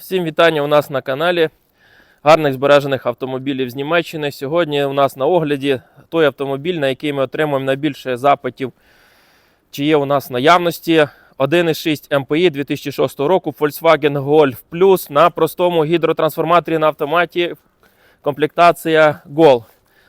Всім вітання у нас на каналі гарних збережених автомобілів з Німеччини. Сьогодні у нас на огляді той автомобіль, на який ми отримуємо найбільше запитів, чи є у нас наявності. 1,6 MPI 2006 року Volkswagen Golf Plus на простому гідротрансформаторі на автоматі. Комплектація Gol.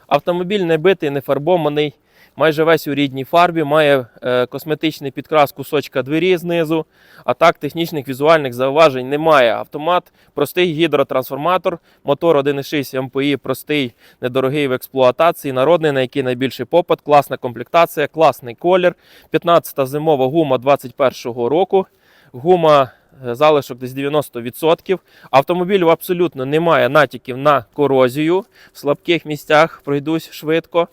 Автомобіль не битий, не фарбований, майже весь у рідній фарбі, має е, косметичний підкрас кусочка двері знизу. А так, технічних візуальних зауважень немає. Автомат, простий гідротрансформатор, мотор 1,6 МПІ, простий, недорогий в експлуатації, народний, на який найбільший попит, класна комплектація, класний колір. 15-та зимова гума 21-го року. Гума е, залишок десь 90%. Автомобілю абсолютно немає натяків на корозію. В слабких місцях пройдусь швидко.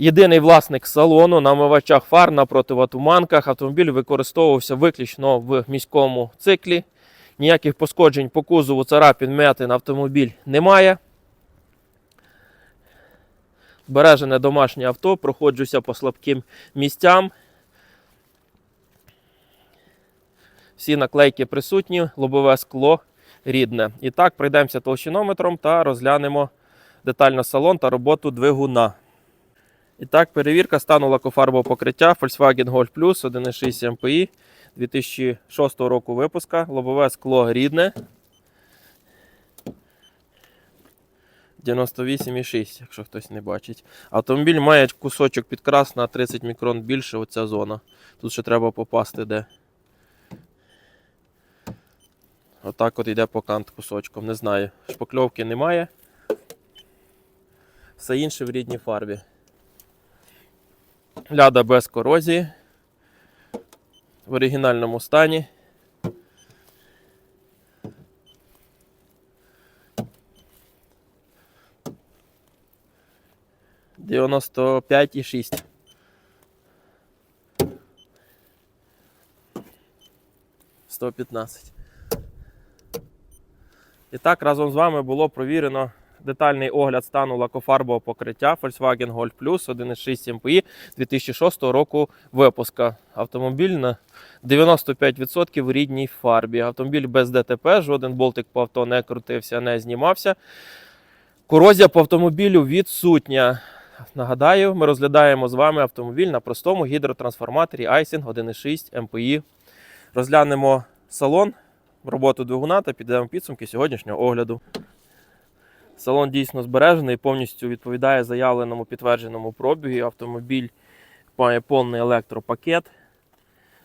Єдиний власник салону на омивачах фар на противотуманках. Автомобіль використовувався виключно в міському циклі. Ніяких пошкоджень по кузову царапін м'ятин автомобіль немає. Збережене домашнє авто, проходжуся по слабким місцям. Всі наклейки присутні, лобове скло рідне. І так, пройдемося толщинометром та розглянемо детально салон та роботу двигуна. І так, перевірка стану лакофарбового покриття Volkswagen Golf Plus 1.6 MPI 2006 року випуска. Лобове скло рідне. 98,6, якщо хтось не бачить. Автомобіль має кусочок підкрас на 30 мікрон більше, оця зона. Тут ще треба попасти де. Отак от йде по кант кусочком. Не знаю. Шпакльовки немає. Все інше в рідній фарбі. Ляда без корозії. В оригінальному стані. Дев'яносто п'ять і шість. Сто п'ятнадцять. І так, разом з вами було провірено детальний огляд стану лакофарбового покриття Volkswagen Golf Plus 1.6 MPI 2006 року випуска. Автомобіль на 95% в рідній фарбі. Автомобіль без ДТП, жоден болтик по авто не крутився, не знімався. Корозія по автомобілю відсутня. Нагадаю, ми розглядаємо з вами автомобіль на простому гідротрансформаторі Айсінг 1.6 MPI. Розглянемо салон, роботу двигуна та підемо підсумки сьогоднішнього огляду. Салон дійсно збережений, повністю відповідає заявленому підтвердженому пробігу. Автомобіль має повний електропакет.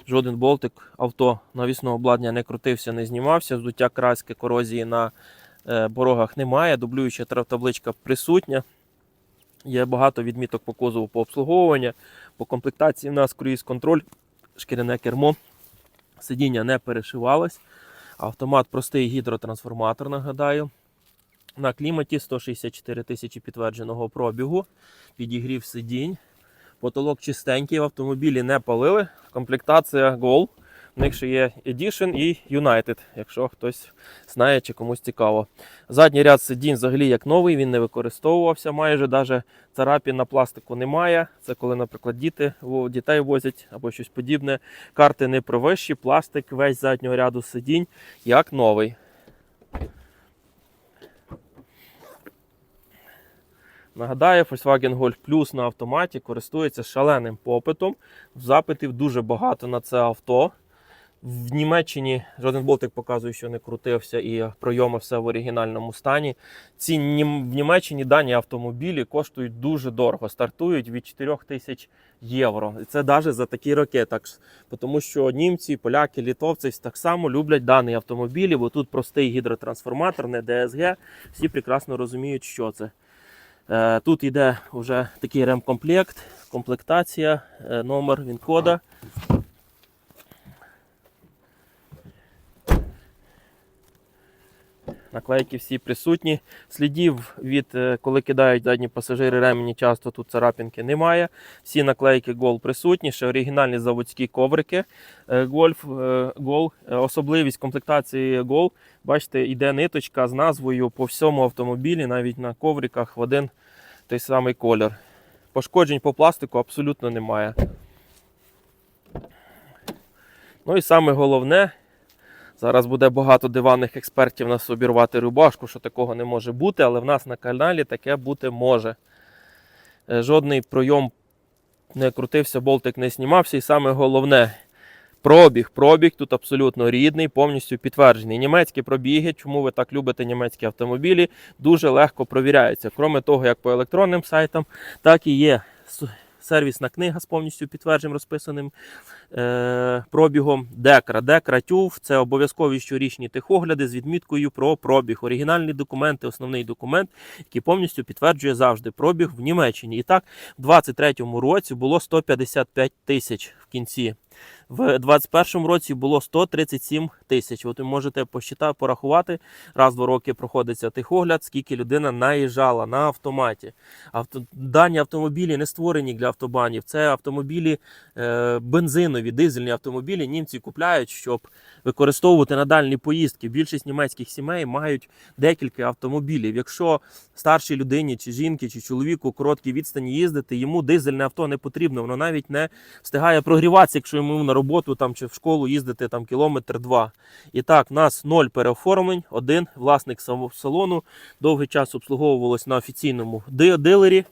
Жоден болтик авто навісного обладнання не крутився, не знімався. Здуття краски корозії на е, порогах немає. Дублююча табличка присутня. Є багато відміток по кузову по обслуговуванню. По комплектації в нас круїз контроль, шкіряне кермо. Сидіння не перешивалось. Автомат простий гідротрансформатор, нагадаю. На кліматі 164 тисячі підтвердженого пробігу. Підігрів сидінь. Потолок чистенький, в автомобілі не палили. Комплектація Gol. В них ще є Edition і United, якщо хтось знає чи комусь цікаво. Задній ряд сидінь взагалі як новий, він не використовувався майже. Навіть царапін на пластику немає. Це коли, наприклад, діти дітей возять або щось подібне. Карти не провищі, пластик весь заднього ряду сидінь як новий. Нагадаю, Volkswagen Golf Plus на автоматі користується шаленим попитом. Запитів дуже багато на це авто. В Німеччині жоден болтик показує, що не крутився і пройоми все в оригінальному стані. Ці в Німеччині дані автомобілі коштують дуже дорого, стартують від 4 тисяч євро. І це навіть за такі роки. Так, тому що німці, поляки, літовці так само люблять дані автомобілі, бо тут простий гідротрансформатор, не ДСГ. Всі прекрасно розуміють, що це. Е, Тут йде вже такий ремкомплект, комплектація, е, номер він-кода. Наклейки всі присутні. Слідів від е, коли кидають задні пасажири ремені, часто тут царапінки немає. Всі наклейки Гол присутні, ще оригінальні заводські коврики. Е, Гольф е, Гол. Особливість комплектації Гол. Бачите, йде ниточка з назвою по всьому автомобілі, навіть на ковриках в один той самий колір. Пошкоджень по пластику абсолютно немає. Ну і саме головне, Зараз буде багато диванних експертів нас обірвати рубашку, що такого не може бути, але в нас на каналі таке бути може. Е, Жодний пройом не крутився, болтик не знімався. І саме головне, пробіг. Пробіг тут абсолютно рідний, повністю підтверджений. Німецькі пробіги, чому ви так любите німецькі автомобілі, дуже легко провіряються. Кроме того, як по електронним сайтам, так і є сервісна книга з повністю підтвердженим розписаним е, пробігом. Декра. Декра тюв це обов'язкові щорічні техогляди з відміткою про пробіг. Оригінальні документи, основний документ, який повністю підтверджує завжди пробіг в Німеччині. І так, в 2023 році було 155 тисяч в кінці. В 2021 році було 137 тисяч. От ви можете посчитати, порахувати, раз в два роки проходиться техогляд, скільки людина наїжджала на автоматі. Авто... Дані автомобілі не створені для автобанів. Це автомобілі е, бензинові, дизельні автомобілі. Німці купляють, щоб використовувати на дальні поїздки. Більшість німецьких сімей мають декілька автомобілів. Якщо старшій людині, чи жінки, чи чоловіку короткі відстані їздити, йому дизельне авто не потрібно. Воно навіть не встигає прогріватися, якщо йому на роботу там чи в школу їздити там кілометр два. І так, в нас ноль переоформлень, один власник салону довгий час обслуговувалось на офіційному ди- дилері.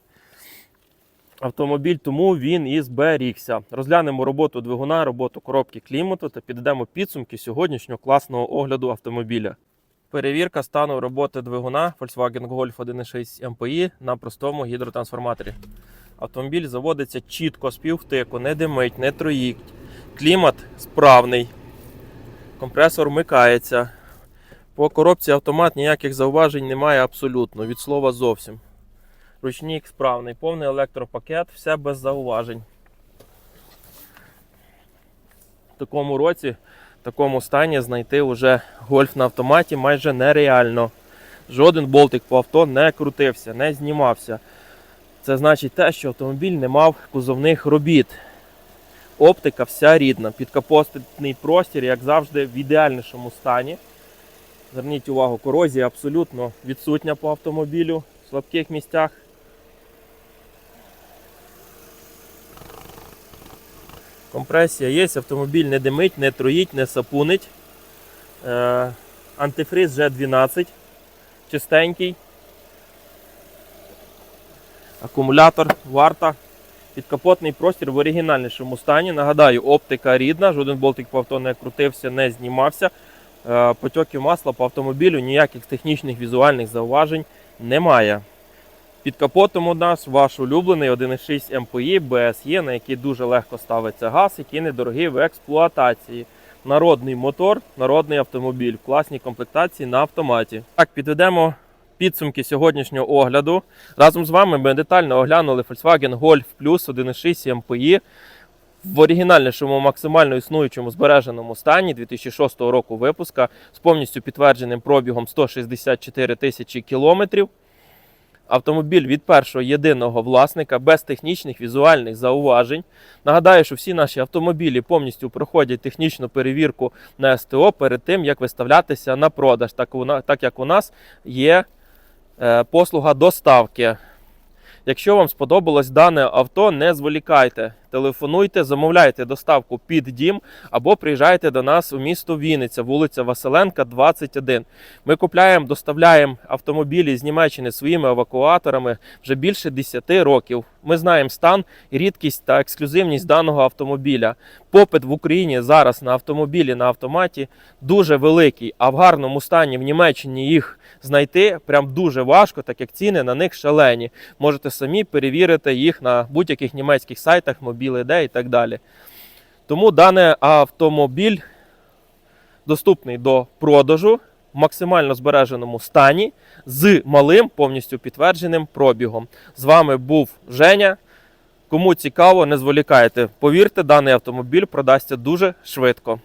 Автомобіль, тому він і зберігся. Розглянемо роботу двигуна, роботу коробки клімату та підведемо підсумки сьогоднішнього класного огляду автомобіля. Перевірка стану роботи двигуна Volkswagen Golf 1.6 MPI на простому гідротрансформаторі. Автомобіль заводиться чітко з півтику, не димить, не троїть. Клімат справний. Компресор вмикається. По коробці автомат ніяких зауважень немає абсолютно, від слова зовсім. Ручник справний, повний електропакет, все без зауважень. В такому році, в такому стані знайти вже гольф на автоматі майже нереально. Жоден болтик по авто не крутився, не знімався. Це значить те, що автомобіль не мав кузовних робіт. Оптика вся рідна. Підкапотний простір, як завжди, в ідеальнішому стані. Зверніть увагу, корозія абсолютно відсутня по автомобілю в слабких місцях. Компресія є, автомобіль не димить, не троїть, не сапунить. Е, антифриз G12 чистенький. Акумулятор, варта. Підкапотний простір в оригінальнішому стані. Нагадаю, оптика рідна, жоден болтик по авто не крутився, не знімався. Е, масла по автомобілю, ніяких технічних візуальних зауважень немає. Під капотом у нас ваш улюблений 1.6 MPI BSE, на який дуже легко ставиться газ, який недорогий в експлуатації. Народний мотор, народний автомобіль в класній комплектації на автоматі. Так, підведемо підсумки сьогоднішнього огляду. Разом з вами ми детально оглянули Volkswagen Golf Plus 1.6 MPI в оригінальнішому максимально існуючому збереженому стані 2006 року випуска з повністю підтвердженим пробігом 164 тисячі кілометрів. Автомобіль від першого єдиного власника без технічних візуальних зауважень. Нагадаю, що всі наші автомобілі повністю проходять технічну перевірку на СТО перед тим, як виставлятися на продаж, так, як у нас є послуга доставки. Якщо вам сподобалось дане авто, не зволікайте. Телефонуйте, замовляйте доставку під дім або приїжджайте до нас у місто Вінниця, вулиця Василенка, 21. Ми купляємо, доставляємо автомобілі з Німеччини своїми евакуаторами вже більше 10 років. Ми знаємо стан, рідкість та ексклюзивність даного автомобіля. Попит в Україні зараз на автомобілі на автоматі дуже великий, а в гарному стані в Німеччині їх знайти прям дуже важко, так як ціни на них шалені. Можете самі перевірити їх на будь-яких німецьких сайтах, Mobile.de і так далі. Тому даний автомобіль доступний до продажу в максимально збереженому стані з малим повністю підтвердженим пробігом. З вами був Женя. Кому цікаво, не зволікайте. Повірте, даний автомобіль продасться дуже швидко.